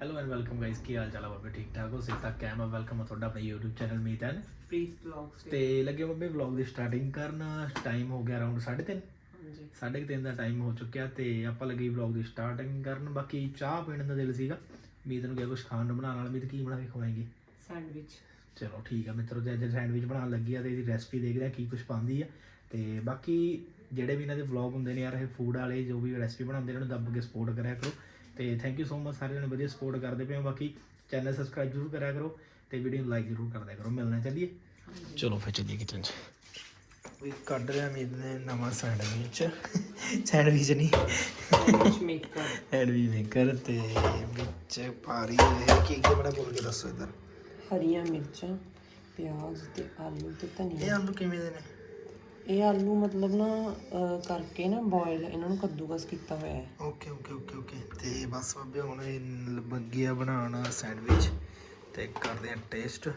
Hello and welcome guys ਕੀ ਹਾਲ ਚਾਲ ਹੈ ਬਾਬੇ ਠੀਕ ਠਾਕ ਹੋ? ਸੇ ਤੱਕ ਕੈਮ ਵੈਲਕਮ ਹੈ ਤੁਹਾਡਾ ਆਪਣੇ YouTube channel Meet N Preet vlogs ਤੇ ਲੱਗੇ ਬਾਬੇ ਵਲੌਗ ਦੀ ਸਟਾਰਟਿੰਗ ਕਰਨ। ਟਾਈਮ ਹੋ ਗਿਆ ਅਰਾਊਂਡ 3:30 ਹਾਂਜੀ। 3:30 ਦਾ ਟਾਈਮ ਹੋ ਚੁੱਕਿਆ ਤੇ ਆਪਾਂ ਲੱਗੇ ਵਲੌਗ ਦੀ ਸਟਾਰਟਿੰਗ ਕਰਨ। ਬਾਕੀ ਚਾਹ ਪੀਣ ਦਾ ਦਿਲ ਸੀਗਾ। ਮੀਤ ਨੂੰ ਕਿਹਾ ਕੁਝ ਖਾਣ ਨੂੰ ਬਣਾਉਣ ਵਾਲਾ। ਮੀਤ ਕੀ ਬਣਾ ਕੇ ਖਵਾਏਗੀ? ਸੈਂਡਵਿਚ ਚਲੋ ਠੀਕ ਆ ਮਿੱਤਰੋ ਤੇ ਅੱਜ ਸੈਂਡਵਿਚ ਬਣਾਉਣ ਲੱਗੀ ਆ ਤੇ ਇਹਦੀ ਰੈਸਪੀ ਦੇਖਦੇ ਆ ਕੀ ਕੁਝ ਪਾਉਂਦੀ ਆ। ਤੇ ਬਾਕੀ ਜਿਹੜੇ ਵੀ ਇਹਨਾਂ ਦੇ ਵਲੌਗ ਹੁੰਦੇ ਨੇ ਯਾਰ ਇਹ ਫੂਡ ਵਾਲੇ ਜੋ ਵੀ ਰੈਸਪੀ ਬਣਾਉਂਦੇ ਨੇ ਉਹਨਾਂ ਨੂੰ ਦੱਬ ਕੇ ਸਪੋਰਟ ਕਰਿਆ ਕਰੋ। ਤੇ ਥੈਂਕ ਯੂ ਸੋ ਮਚ ਸਾਰਿਆਂ ਨੇ ਵਧੀਆ ਸਪੋਰਟ ਕਰਦੇ ਪਏ ਹੋ। ਬਾਕੀ ਚੈਨਲ ਸਬਸਕ੍ਰਾਈਬ ਜ਼ਰੂਰ ਕਰਿਆ ਕਰੋ ਤੇ ਵੀਡੀਓ ਨੂੰ ਲਾਈਕ ਜ਼ਰੂਰ ਕਰਦਿਆ ਕਰੋ। ਮਿਲਣਾ ਚੱਲੀਏ? ਚਲੋ ਫਿਰ ਚੱਲੀਏ ਕਿਚਨ 'ਚ ਵੀ ਕੱਢ ਰਿਹਾ ਨੇ ਨਵਾਂ ਸੈਂਡਵਿਚ ਸੈਂਡਵਿਚ ਨਹੀਂ। ਸੈਂਡਵਿਚ ਮੇਕਰ ਸੈਂਡਵਿਚ ਮੇਕਰ ਤੇ ਵਿੱਚ ਪਾ ਰਹੀ ਹੈ। ਕੀ ਕੀ ਬਣਾ ਬੋਲ ਕੇ ਦੱਸੋ ਇਧਰ। ਹਰੀਆਂ ਮਿਰਚਾਂ ਪਿਆਜ਼ ਤੇ ਆਲੂ ਤੇ ਇਹ ਧਨੀਆ ਆਲੂ ਕਿਵੇਂ ਦੇ ਨੇ? ਇਹ ਆਲੂ ਮਤਲਬ ਨਾ ਅਹ, ਕਰਕੇ ਨਾ ਬੋਇਲ ਇਹਨਾਂ ਨੂੰ ਕੱਦੂਕਸ ਕੀਤਾ ਹੋਇਆ ਹੈ। ਓਕੇ ਓਕੇ ਓਕੇ ਓਕੇ ਤੇ ਬਸ ਬਾਬੇ ਹੁਣ ਇਹ ਲੱਗੀ ਆ ਬਣਾਉਣ ਸੈਂਡਵਿਚ ਤੇ ਕਰਦੇ ਆ ਟੇਸਟ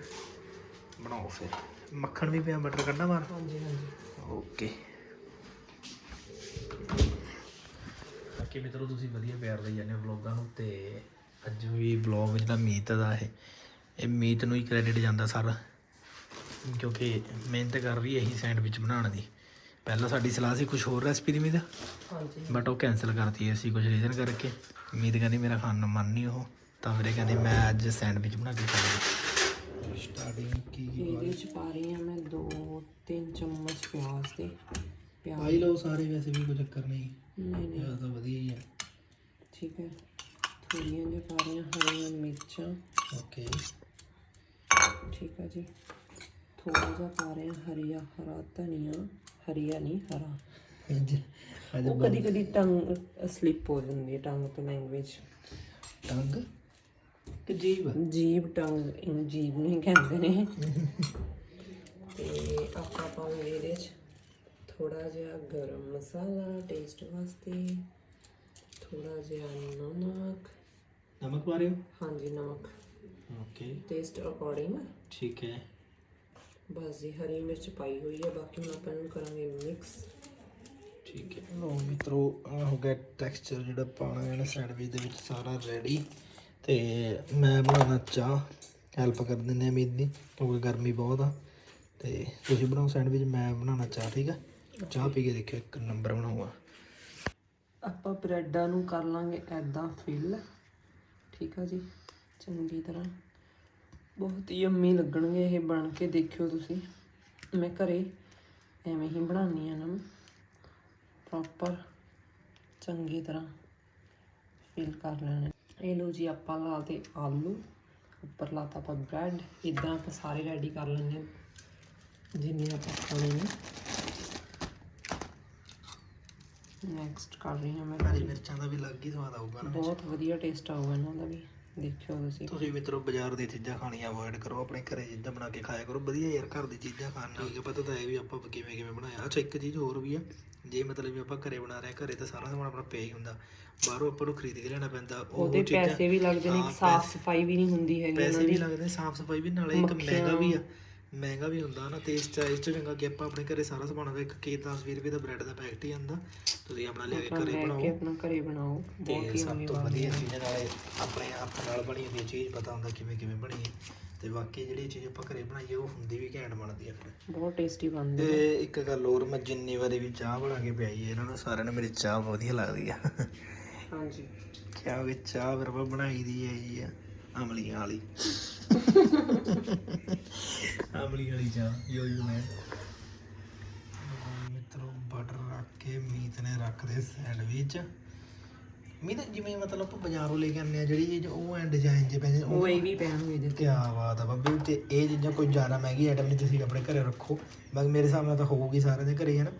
ਬਣਾਓ ਫਿਰ। ਮੱਖਣ ਵੀ ਪਿਆ ਬਟਰ ਕੱਢਣਾ ਮਾਰ ਹਾਂਜੀ ਹਾਂਜੀ। ਓਕੇ ਬਾਕੀ ਮਿੱਤਰੋ ਤੁਸੀਂ ਵਧੀਆ ਪਿਆਰ ਦੇ ਜਾਂਦੇ ਵਲੌਗਾਂ ਨੂੰ ਤੇ ਅੱਜ ਵੀ ਵਲੌਗ ਜਿਹੜਾ ਮੀਤ ਦਾ ਇਹ ਇਹ ਮੀਤ ਨੂੰ ਹੀ ਕ੍ਰੈਡਿਟ ਜਾਂਦਾ ਸਾਰਾ। ਕਿਉਂਕਿ ਮਿਹਨਤ ਕਰ ਰਹੀ ਹੈ ਇਹੀ ਸੈਂਡਵਿਚ ਬਣਾਉਣ ਦੀ। ਪਹਿਲਾਂ ਸਾਡੀ ਸਲਾਹ ਸੀ ਕੁਝ ਹੋਰ ਰੈਸਪੀ ਦੀ ਮੀਤ ਹਾਂਜੀ। ਬਟ ਉਹ ਕੈਨਸਲ ਕਰਤੀ ਅਸੀਂ ਕੁਝ ਰੀਜ਼ਨ ਕਰਕੇ। ਉਮੀਦ ਕਹਿੰਦੀ ਮੇਰਾ ਖਾਣ ਨੂੰ ਮਨ ਨਹੀਂ ਉਹ। ਤਾਂ ਮੇਰੇ ਕਹਿੰਦੇ ਮੈਂ ਅੱਜ ਸੈਂਡਵਿਚ ਬਣਾ ਕੇ ਖਾਣਾ ਸਟਾਰਟਿੰਗ ਕੀ ਇਹਦੇ ਵਿੱਚ ਪਾ ਰਹੀ ਹਾਂ ਮੈਂ 2-3 ਚਮਚ ਪਿਆਜ਼ ਦੇ ਪਿਆਜ਼ ਲਓ ਸਾਰੇ ਵੈਸੇ ਵੀ ਕੋਈ ਚੱਕਰ ਨਹੀਂ। ਨਹੀਂ ਨਹੀਂ। ਇਹ ਤਾਂ ਵਧੀਆ ਹੀ ਹੈ ਠੀਕ ਹੈ। ਥੋੜੀਆਂ ਜਿਹਾ ਪਾ ਰਹੀ ਹਾਂ ਹਰੀਆਂ ਮਿਰਚਾਂ। ਓਕੇ ਠੀਕ ਹੈ ਜੀ। ਥੋੜਾ ਜਿਹਾ ਪਾ ਰਹੇ ਹਾਂ ਹਰੀਆ ਹਰਾ ਧਨੀਆ ਹਰੀਆ ਨਹੀਂ ਹਰਾ। ਅੱਜ ਅੱਜ ਉਹ ਕਦੀ ਕਦੀ ਟੰਗ ਸਲਿਪ ਹੋ ਜਾਂਦੀ ਹੈ ਟੰਗ ਤੋਂ ਲੈਂਗੁਏਜ ਟੰਗ? ਕਿ ਜੀਵ? ਜੀਬ ਟੰਗ ਇਹਨੂੰ ਜੀਬ ਨਹੀਂ ਕਹਿੰਦੇ ਨੇ। ਤੇ ਆਪਾਂ ਪਾਉਂਗੇ ਇਹਦੇ ਚ ਥੋੜਾ ਜਿਹਾ ਗਰਮ ਮਸਾਲਾ ਟੇਸਟ ਵਾਸਤੇ ਥੋੜਾ ਜਿਹਾ ਨਮਕ। ਨਮਕ ਪਾ ਰਹੇ ਹੋ? ਹਾਂਜੀ ਨਮਕ। ਓਕੇ ਟੇਸਟ ਅਕੋਰਡਿੰਗ ਠੀਕ ਹੈ। ਬਸ ਜੀ ਹਰੀ ਮਿਰਚ ਪਾਈ ਹੋਈ ਹੈ ਬਾਕੀ ਹੁਣ ਆਪਾਂ ਇਹਨੂੰ ਕਰਾਂਗੇ ਮਿਕਸ ਠੀਕ ਹੈ। ਲੋ ਮਿੱਤਰੋ ਆ ਹੋ ਗਿਆ ਟੈਕਸਚਰ ਜਿਹੜਾ ਪਾਣਾ ਹੈ ਨਾ ਸੈਂਡਵਿਚ ਦੇ ਵਿੱਚ ਸਾਰਾ ਰੈਡੀ ਤੇ ਮੈਂ ਬਣਾਉਣਾ ਚਾਹ ਹੈਲਪ ਕਰ ਦਿੰਦੇ ਆ ਦੀ ਕਿਉਂਕਿ ਗਰਮੀ ਬਹੁਤ ਆ। ਤੇ ਤੁਸੀਂ ਬਣਾਓ ਸੈਂਡਵਿਚ ਮੈਂ ਬਣਾਉਣਾ ਚਾਹ ਠੀਕ ਆ? ਚਾਹ ਪੀ ਕੇ ਦੇਖਿਓ ਇੱਕ ਨੰਬਰ ਬਣਾਊਗਾ। ਆਪਾਂ ਬ੍ਰੈਡਾਂ ਨੂੰ ਕਰ ਲਾਂਗੇ ਐਦਾਂ ਫਿਲ ਠੀਕ ਆ ਜੀ ਚੰਗੀ ਤਰ੍ਹਾਂ। ਬਹੁਤ ਹੀ ਯੰਮੀ ਲੱਗਣਗੇ ਇਹ ਬਣ ਕੇ ਦੇਖਿਓ ਤੁਸੀਂ। ਮੈਂ ਘਰੇ ਐਵੇਂ ਹੀ ਬਣਾਉਣੀ ਆ ਇਹਨਾਂ ਨੂੰ। ਪ੍ਰੋਪਰ ਚੰਗੀ ਤਰ੍ਹਾਂ ਫਿਲ ਕਰ ਲੈਣੇ। ਇਹ ਲੋ ਜੀ ਆਪਾਂ ਲਾਤੇ ਆਲੂ। ਉੱਪਰ ਲਾਤਾ ਆਪਾਂ ਬ੍ਰੈਡ। ਇਦਾਂ ਆਪਾਂ ਸਾਰੇ ਰੈਡੀ ਕਰ ਲੈਣੇ ਜਿੰਨੇ ਆਪਾਂ ਖਾਣੇ ਨੇ। ਨੈਕਸਟ ਕਰ ਰਹੀ ਹਾਂ ਮੈਂ। ਹਰੀ ਮਿਰਚਾਂ ਦਾ ਵੀ ਲੱਗ ਹੀ ਸਵਾਦ ਆਊਗਾ ਨਾ ਬਹੁਤ ਵਧੀਆ ਟੇਸਟ ਆਊਗਾ ਇਹਨਾਂ ਦਾ ਵੀ। ਦੇਖਿਓ ਤੁਸੀਂ ਤੁਸੀਂ ਮਿੱਤਰੋ ਬਾਜ਼ਾਰ ਦੀਆਂ ਚੀਜ਼ਾਂ ਖਾਣੀਆਂ ਅਵੋਇਡ ਕਰੋ ਆਪਣੇ ਘਰੇ ਚੀਜ਼ਾਂ ਬਣਾ ਕੇ ਖਾਇਆ ਕਰੋ ਵਧੀਆ ਯਾਰ ਘਰ ਦੀ ਚੀਜ਼ਾਂ ਖਾਣ ਨਾਲ ਕਿ ਪਤਾ ਤਾਂ ਹੈ ਵੀ ਆਪਾਂ ਕਿਵੇਂ ਕਿਵੇਂ ਬਣਾਇਆ। ਅੱਛਾ ਇੱਕ ਚੀਜ਼ ਹੋਰ ਵੀ ਆ ਜੇ ਮਤਲਬ ਵੀ ਆਪਾਂ ਘਰੇ ਬਣਾ ਰਹੇ ਘਰੇ ਤਾਂ ਸਾਰਾ ਸਮਾਨ ਆਪਣਾ ਪਿਆ ਹੀ ਹੁੰਦਾ। ਬਾਹਰੋਂ ਆਪਾਂ ਨੂੰ ਖਰੀਦ ਕੇ ਲੈਣਾ ਪੈਂਦਾ ਉਹ ਉਹਦੇ ਚੀਜ਼ਾਂ ਪੈਸੇ ਵੀ ਲੱਗਦੇ ਨੇ ਹਾਂ, ਸਾਫ਼ ਸਫ਼ਾਈ ਵੀ ਨਹੀਂ ਹੁੰਦੀ ਹੈਗੀ ਪੈਸੇ ਵੀ ਲੱਗਦੇ ਸਾਫ਼ ਸਫ਼ਾਈ ਵੀ ਨਾਲੇ ਇੱਕ ਮਹਿੰਗਾ ਵੀ ਆ। ਮਹਿੰਗਾ ਵੀ ਹੁੰਦਾ ਨਾ ਤੇ ਇਸ ਚ ਇਸ ਚ ਚੰਗਾ ਕਿ ਆਪਾਂ ਆਪਣੇ ਘਰੇ ਸਾਰਾ ਸਮਾਨ ਹੁੰਦਾ ਇੱਕ ਕੇ 10 20 ਰੁਪਏ ਦਾ ਬ੍ਰੈਡ ਦਾ ਪੈਕਟ ਹੀ ਆਂਦਾ ਤੁਸੀਂ ਆਪਣਾ ਲਿਆ ਕੇ ਘਰੇ ਬਣਾਓ। ਕੇ ਆਪਣਾ ਘਰੇ ਬਣਾਓ ਬਹੁਤ ਤੇ ਹੀ ਸਭ ਤੋਂ ਵਧੀਆ ਚੀਜ਼ ਨਾਲੇ ਆਪਣੇ ਹੱਥ ਨਾਲ ਬਣੀ ਹੁੰਦੀ ਚੀਜ਼ ਪਤਾ ਹੁੰਦਾ ਕਿਵੇਂ ਕਿਵੇਂ ਬਣੀ ਹੈ। ਤੇ ਬਾਕੀ ਜਿਹੜੀ ਚੀਜ਼ ਆਪਾਂ ਘਰੇ ਬਣਾਈਏ ਉਹ ਹੁੰਦੀ ਵੀ ਘੈਂਟ ਬਣਦੀ ਹੈ ਫਿਰ। ਬਹੁਤ ਟੇਸਟੀ ਬਣਦੇ ਤੇ ਇੱਕ ਗੱਲ ਹੋਰ ਮੈਂ ਜਿੰਨੀ ਵਾਰੀ ਵੀ ਚਾਹ ਬਣਾ ਕੇ ਪਿਆਈ ਹੈ ਇਹਨਾਂ ਨੂੰ ਸਾਰਿਆਂ ਨੂੰ ਮੇਰੀ ਚਾਹ ਵਧੀਆ ਲੱਗਦੀ ਆ। ਹਾਂਜੀ। ਕਿਆ ਵੀ ਚਾਹ ਫਿਰ ਬਣਾਈ ਦੀ ਹੈ ਜੀ ਅਮਲੀਆਂ ਵਾਲੀ। ਅਮਲੀ ਵਾਲੀ ਚਾਹ ਯੋ ਯੋ ਮੈਂ ਮਿੱਤਰੋ ਬਟਰ ਰੱਖ ਕੇ ਮੀਤ ਨੇ ਰੱਖ ਦੇ ਸੈਂਡਵਿਚ ਮੀਤ ਜਿਵੇਂ ਮਤਲਬ ਆਪਾਂ ਬਾਜ਼ਾਰੋਂ ਲੈ ਕੇ ਆਉਂਦੇ ਆ ਜਿਹੜੀ ਚੀਜ਼ ਉਹ ਐ ਡਿਜ਼ਾਈਨ ਜੇ ਪੈਂਦੇ ਉਹ ਇਹ ਵੀ ਪੈਣਗੇ ਇਹਦੇ ਕੀ ਬਾਤ ਆ ਬੱਬੀ ਤੇ ਇਹ ਚੀਜ਼ਾਂ ਕੋਈ ਜ਼ਿਆਦਾ ਮਹਿੰਗੀ ਆਈਟਮ ਨਹੀਂ ਤੁਸੀਂ ਆਪਣੇ ਘਰੇ ਰੱਖੋ। ਬਾਕੀ ਮੇਰੇ ਹਿਸਾਬ ਨਾਲ ਤਾਂ ਹੋਊਗੀ ਸਾਰਿਆਂ ਦੇ ਘਰੇ ਹੈ ਨਾ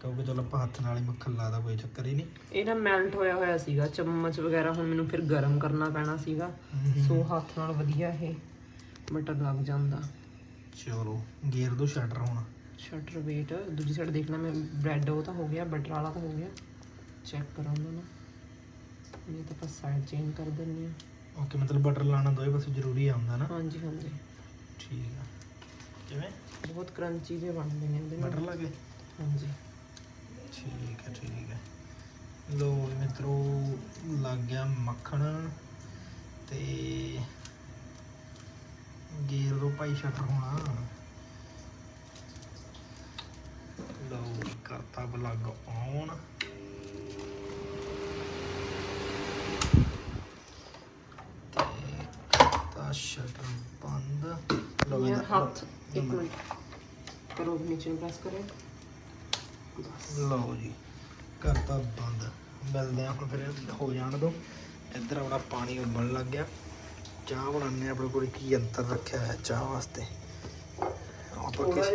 ਕਿਉਂਕਿ ਚਲੋ ਆਪਾਂ ਹੱਥ ਨਾਲ ਹੀ ਮੱਖਣ ਲਾਦਾ ਕੋਈ ਚੱਕਰ ਹੀ ਨਹੀਂ। ਇਹ ਨਾ ਮੈਲਟ ਹੋਇਆ ਹੋਇਆ ਸੀਗਾ ਚਮਚ ਵਗੈਰਾ ਹੁਣ ਮੈਨੂੰ ਫਿਰ ਗਰਮ ਕਰਨਾ ਪੈਣਾ ਸੀਗਾ। ਸੋ ਹੱਥ ਨਾਲ ਵਧੀਆ ਇਹ। ਮਟਰ ਲੱਗ ਜਾਂਦਾ। ਚਲੋ ਗੇਰ ਦੋ ਸ਼ਟਰ ਹੁਣ। ਸ਼ਟਰ ਵੇਟ ਦੂਜੀ ਸਾਈਡ ਦੇਖਣਾ ਮੈਂ ਬ੍ਰੈਡ ਉਹ ਤਾਂ ਹੋ ਗਿਆ ਬਟਰ ਵਾਲਾ ਤਾਂ ਹੋ ਗਿਆ। ਚੈੱਕ ਕਰੋ ਉਹਨਾਂ ਨੂੰ। ਇਹ ਤਾਂ ਆਪਾਂ ਸਾਈਡ ਚੇਂਜ ਕਰ ਦਿੰਦੇ ਹਾਂ। ਓਕੇ ਮਤਲਬ ਬਟਰ ਲਾਣਾ ਦੋਏ ਪਾਸੇ ਜ਼ਰੂਰੀ ਆ ਹੁੰਦਾ ਨਾ? ਹਾਂਜੀ ਹਾਂਜੀ। ਠੀਕ ਆ। ਕਿਵੇਂ? ਬਹੁਤ ਕਰੰਚੀ ਜਿਹੇ ਬਣਦੇ ਨੇ ਉਹਦੇ ਨਾਲ। ਬਟਰ ਲਾ ਕੇ? ਹਾਂਜੀ। ਠੀਕ ਹੈ ਠੀਕ ਹੈ ਲੋ ਮਿੱਤਰੋ ਲੱਗ ਗਿਆ ਮੱਖਣ ਤੇ ਗੇਰ ਦੋ ਭਾਈ ਸ਼ਟਰ ਹੋਣਾ। ਲਓ ਕਰਤਾ ਬਲੱਗ ਆਨ। ਤੇ ਕਰਤਾ ਸ਼ਟਰ ਬੰਦ। ਲਓ ਇਹ ਇਹਦਾ- ਹੱਥ ਇੱਕ ਮਿੰਟ। ਕਰੋ ਨੀਚੇ ਨੂੰ ਪ੍ਰੈਸ ਕਰੇ। ਲਓ ਜੀ ਕਰਤਾ ਬੰਦ। ਮਿਲਦੇ ਆ ਹੁਣ ਫਿਰ ਹੋ ਜਾਣ ਦੋ। ਇੱਧਰ ਆਪਣਾ ਪਾਣੀ ਉਬਲਣ ਲੱਗ ਗਿਆ। ਚਾਹ ਬਣਾਉਂਦੇ ਆ ਆਪਣੇ ਕੋਲ ਕੀ ਅੰਤਰ ਰੱਖਿਆ ਹੈ ਚਾਹ ਵਾਸਤੇ। ਆਪਾਂ ਕਿਸ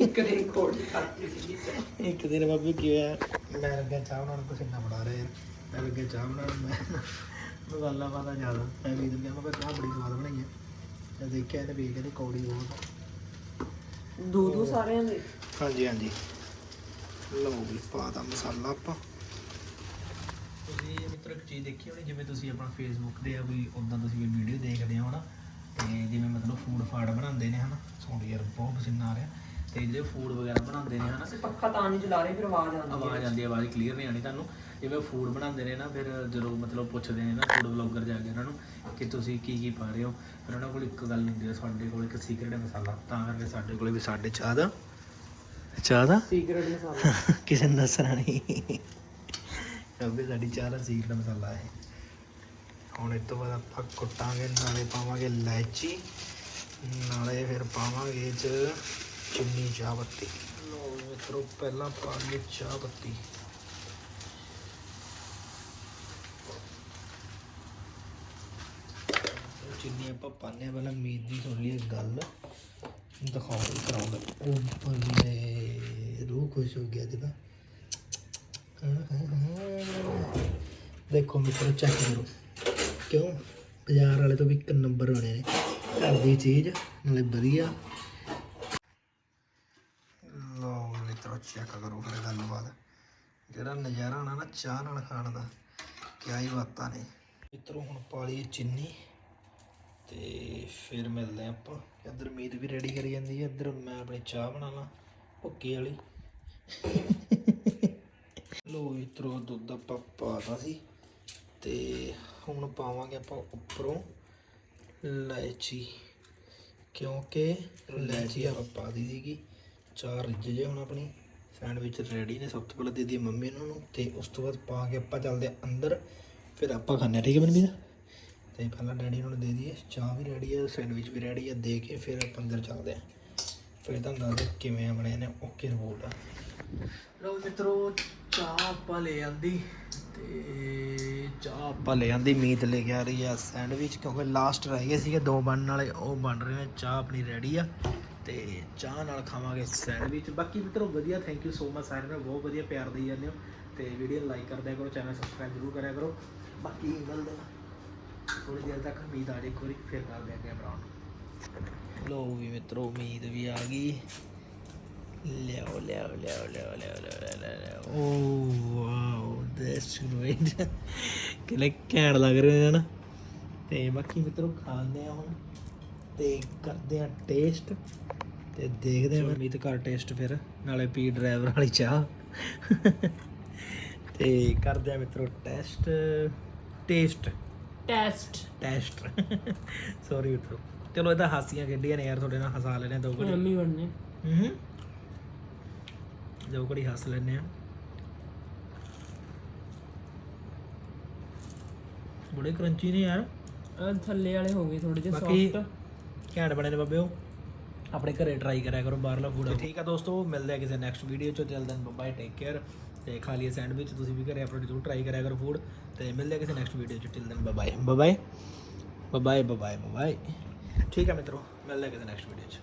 ਇੱਕ ਦਿਨ ਇੱਕ ਬਾਬੀ ਕੀ ਹੋਇਆ ਮੈਂ ਲੱਗਿਆ ਚਾਹ ਬਣਾਉਣ ਪਸੀਨਾ ਬੜਾ ਰਿਹਾ ਯਾਰ ਮੈਂ ਲੱਗਿਆ ਚਾਹ ਬਣਾਉਣ ਮੈਂ ਮਸਾਲਾ ਪਾਦਾ ਜ਼ਿਆਦਾ। ਮੈਂ ਵੀ ਦੂੰਗਾ ਮੈਂ ਕਿਹਾ ਚਾਹ ਬੜੀ ਸਵਾਦ ਬਣਾਈ ਹੈ ਮੈਂ ਦੇਖਿਆ ਇਹਨੇ ਵੀ ਕਹਿੰਦੀ ਕੌੜੀ ਬਹੁਤ ਦੋ ਦੋ ਸਾਰਿਆਂ ਦੇ। ਹਾਂਜੀ ਹਾਂਜੀ। ਲਓ ਵੀ ਪਾਤਾ ਮਸਾਲਾ ਆਪਾਂ। ਮਿੱਤਰ ਇੱਕ ਚੀਜ਼ ਦੇਖੀ ਹੋਣੀ ਜਿਵੇਂ ਤੁਸੀਂ ਆਪਣਾ ਫੇਸਬੁੱਕ ਤੇ ਆ ਕੋਈ ਉਦਾਂ ਤੁਸੀਂ ਕੋਈ ਵੀਡੀਓ ਦੇਖਦੇ ਹੋ ਤੇ ਜਿਵੇਂ ਮਤਲਬ ਫੂਡ ਫਾੜ ਬਣਾਉਂਦੇ ਨੇ ਹਨਾ ਸੌਂਡੀ ਯਾਰ ਬਹੁਤ ਪਸੀਨਾ ਆ ਰਿਹਾ ਤੇ ਜਿਹੜੇ ਫੂਡ ਵਗੈਰਾ ਬਣਾਉਂਦੇ ਨੇ ਹਨਾ ਅਸੀਂ ਪੱਖਾ ਤਾਂ ਨਹੀਂ ਚਲਾ ਰਹੇ ਫਿਰ ਆਵਾਜ਼ ਆਉਂਦੀ ਆਵਾਜ਼ ਆਉਂਦੀ ਹੈ ਆਵਾਜ਼ ਕਲੀਅਰ ਨਹੀਂ ਆਣੀ ਤੁਹਾਨੂੰ ਜਿਵੇਂ ਫੂਡ ਬਣਾਉਂਦੇ ਨੇ ਨਾ ਫਿਰ ਜਦੋਂ ਮਤਲਬ ਪੁੱਛਦੇ ਨੇ ਨਾ ਫੂਡ ਬਲੌਗਰ ਜਾ ਕੇ ਉਹਨਾਂ ਨੂੰ ਕਿ ਤੁਸੀਂ ਕੀ ਕੀ ਪਾ ਰਹੇ ਹੋ ਫਿਰ ਉਹਨਾਂ ਕੋਲ ਇੱਕ ਗੱਲ ਹੁੰਦੀ ਹੈ ਸਾਡੇ ਕੋਲ ਇੱਕ ਸੀਕ੍ਰੇਟ ਮਸਾਲਾ ਤਾਂ ਕਰਕੇ ਸਾਡੇ ਕੋਲ ਵੀ ਸਾਡੇ ਚਾਹ ਦਾ ਚਾਹ ਦਾ? ਸੀਕ੍ਰੇਟ ਮਸਾਲਾ। ਕਿਸੇ ਨੂੰ ਦੱਸਣਾ ਨਹੀਂ। ਕਿਉਂਕਿ ਸਾਡੀ ਚਾਹ ਦਾ ਮਸਾਲਾ ਹੈ ਹੁਣ ਇਸ ਤੋਂ ਬਾਅਦ ਆਪਾਂ ਕੁੱਟਾਂਗੇ, ਨਾਲੇ ਪਾਵਾਂਗੇ ਇਲਾਇਚੀ, ਨਾਲੇ ਫਿਰ ਪਾਵਾਂਗੇ ਇਹ 'ਚ ਚਿੰਨੀ ਚਾਹ ਪੱਤੀ। ਲੋ ਮਿੱਤਰੋ, ਪਹਿਲਾਂ ਪਾ ਚਾਹ ਪੱਤੀ। ਚਿੰਨੀ ਆਪਾਂ ਪਾਣੇ ਆ ਪਹਿਲਾਂ ਮੀਟ ਦੀ ਸੁਣ ਲਈਏ ਗੱਲ। ਦਿਖਾਓ ਕਰਾਉਂਦਾ ਉਹ ਬੱਲੇ, ਰੂਹ ਖੁਸ਼ ਹੋ ਗਿਆ ਜਿਹਦਾ ਦੇਖੋ ਮਿੱਤਰੋ ਚੈੱਕ ਕਰੋ। ਕਿਉਂ? ਬਾਜ਼ਾਰ ਵਾਲੇ ਤੋਂ ਵੀ ਇੱਕ ਨੰਬਰ ਹੋਣੇ ਨੇ। ਘਰ ਦੀ ਚੀਜ਼, ਨਾਲੇ ਵਧੀਆ। ਲਓ ਮਿੱਤਰੋ ਚੈੱਕ ਕਰੋ ਫਿਰ ਗੱਲਬਾਤ। ਜਿਹੜਾ ਨਜ਼ਾਰਾ ਆਣਾ ਨਾ ਚਾਹ ਨਾਲ ਖਾਣ ਦਾ, ਕਿਆ ਹੀ ਬਾਤਾਂ ਨੇ। ਮਿੱਤਰੋ, ਹੁਣ ਪਾ ਲਈ ਚਿੰਨੀ ਤੇ ਫਿਰ ਮਿਲਦੇ ਹਾਂ ਆਪਾਂ। ਇੱਧਰ ਮੀਤ ਵੀ ਰੈਡੀ ਕਰੀ ਜਾਂਦੀ ਹੈ। ਇੱਧਰ ਮੈਂ ਆਪਣੀ ਚਾਹ ਬਣਾ ਲਾਂ ਭੁੱਕੀ ਵਾਲੀ। ਲੋ ਇਤਰੋ ਦੁੱਧ ਆਪਾਂ ਪਾਤਾ ਸੀ। ਤੇ ਹੁਣ ਪਾਵਾਂਗੇ ਆਪਾਂ ਉੱਪਰੋਂ ਇਲਾਇਚੀ, ਕਿਉਂਕਿ ਇਲਾਇਚੀ ਆਪਾਂ ਪਾ ਦੀ ਸੀਗੀ। ਚਾਰ ਰਿੱਝ ਜੇ ਹੁਣ ਆਪਣੀ ਸੈਂਡਵਿਚ ਰੈਡੀ ਨੇ, ਸਭ ਤੋਂ ਪਹਿਲਾਂ ਦੇ ਦੀ ਮੰਮੀ ਨੂੰ ਨੂੰ, ਤੇ ਉਸ ਤੋਂ ਬਾਅਦ ਪਾ ਕੇ ਆਪਾਂ ਚੱਲਦੇ ਹਾਂ ਅੰਦਰ, ਫਿਰ ਆਪਾਂ ਖਾਣੇ ਠੀਕ ਹੈ ਮਨਮੀਤ ਤੇ ਪਹਿਲਾਂ ਡੈਡੀ ਨੂੰ ਦੇ ਦਈਏ, ਚਾਹ ਵੀ ਰੈਡੀ ਹੈ ਸੈਂਡਵਿਚ ਵੀ ਰੈਡੀ ਹੈ ਦੇ ਕੇ ਫਿਰ ਆਪਾਂ ਅੰਦਰ ਚੱਲਦੇ ਹਾਂ। ਫਿਰ ਤੁਹਾਨੂੰ ਦੱਸਦੇ ਕਿਵੇਂ ਬਣੇ ਨੇ ਓਕੇ ਰਿਪੋਰਟ ਲੋ ਮਿੱਤਰੋ, ਚਾਹ ਆਪਾਂ ਲੈ ਆਂਦੀ। ਤੇ ਚਾਹ ਆਪਾਂ ਲੈ ਆਂਦੀ ਮੀਤ ਲੈ ਕੇ ਆ ਰਹੀ ਆ ਸੈਂਡਵਿਚ, ਕਿਉਂਕਿ ਲਾਸਟ ਰਹਿ ਗਏ ਸੀਗੇ ਦੋ ਬਣਨ ਵਾਲੇ, ਉਹ ਬਣ ਰਹੇ ਨੇ, ਚਾਹ ਆਪਣੀ ਰੈਡੀ ਆ ਤੇ ਚਾਹ ਨਾਲ ਖਾਵਾਂਗੇ ਸੈਂਡਵਿਚ। ਬਾਕੀ ਮਿੱਤਰੋ, ਵਧੀਆ ਥੈਂਕ ਯੂ ਸੋ ਮਚ ਸਾਰਿਆਂ ਨੂੰ ਬਹੁਤ ਵਧੀਆ ਪਿਆਰ ਦੇਈ ਜਾਂਦੇ ਹੋ ਤੇ ਵੀਡੀਓ ਲਾਈਕ ਕਰ ਦਿਆ ਕਰੋ ਚੈਨਲ ਸਬਸਕ੍ਰਾਈਬ ਜ਼ਰੂਰ ਕਰਿਆ ਕਰੋ। ਬਾਕੀ ਗੱਲ ਹਾਂ ਥੋੜੀ ਦੇਰ ਤੱਕ ਉਮੀਦ ਆ ਜੇ ਇੱਕ ਵਾਰੀ ਫਿਰ ਕਰਦੇ ਆ ਕੈਮਰਾ ਆਨ ਲੋ ਵੀ ਮਿੱਤਰੋ ਉਮੀਦ ਵੀ ਆ ਗਈ। ਲਿਆਓ ਲਿਆਓ ਲਿਆਓ ਲਿਆਓ ਲਿਆਓ ਲਿਆਓ, ਲਿਆਓ ਓ ਵਾਓ ਦੈਟਸ ਗ੍ਰੇਟ ਕਿਲੇ ਘੈਂਟ ਲੱਗ ਰਹੇ ਨੇ ਨਾ? ਤੇ ਬਾਕੀ ਮਿੱਤਰੋ ਖਾਂਦੇ ਆ ਹੁਣ ਤੇ ਕਰਦੇ ਆ ਟੇਸਟ ਤੇ ਦੇਖਦੇ ਆ ਉਮੀਦ ਕਰ ਟੇਸਟ ਫਿਰ ਨਾਲੇ ਪੀ ਡਰਾਈਵਰ ਵਾਲੀ ਚਾਹ। ਤੇ ਕਰਦੇ ਆ ਮਿੱਤਰੋ test test test test sorry ਮਿੱਤਰੋ। ਚਲੋ ਇਹਦਾ ਹਾਸੀਆਂ ਖੇਡੀਆਂ ਨੇ ਯਾਰ ਤੁਹਾਡੇ ਨਾਲ ਹਸਾ ਲੈਣੇ ਦੋ ਘੜੀ। ਮੰਮੀ ਬਣਨੇ। ਹੂੰ। ਦੋ ਘੜੀ ਹੱਸ ਲੈਨੇ ਆ ਬੜੇ ਕਰੰਚੀ ਨੇ ਯਾਰ। ਥੱਲੇ ਵਾਲੇ ਹੋ ਗਏ ਥੋੜੇ ਜਿਹੇ ਬਾਕੀ ਸੌਫਟ ਘੈਂਟ ਬਣੇ ਨੇ ਬਾਬਿਓ। ਆਪਣੇ ਘਰੇ ਟਰਾਈ ਕਰਿਆ ਕਰੋ ਬਾਹਰਲਾ ਫੂਡ ਠੀਕ ਆ ਦੋਸਤੋ ਮਿਲਦੇ ਆ ਕਿਸੇ ਨੈਕਸਟ ਵੀਡੀਓ ਚ। ਚਲਦੇ ਹਾਂ ਬਾਏ ਟੇਕ ਕੇਅਰ ਤੇ ਖਾ ਲਈਏ ਸੈਂਡਵਿਚ ਤੁਸੀਂ ਵੀ ਘਰੇ ਆਪਣੇ ਜ਼ਰੂਰ ਟਰਾਈ ਕਰਿਆ ਕਰੋ ਫੂਡ ਤੇ ਮਿਲਦੇ ਆ ਕਿਸੇ ਨੈਕਸਟ ਵੀਡੀਓ ਚ। Till then bye bye bye bye bye bye ਠੀਕ ਆ ਮਿੱਤਰੋ ਮਿਲਦੇ ਆ ਕਿਸੇ ਨੈਕਸਟ ਵੀਡੀਓ ਚ।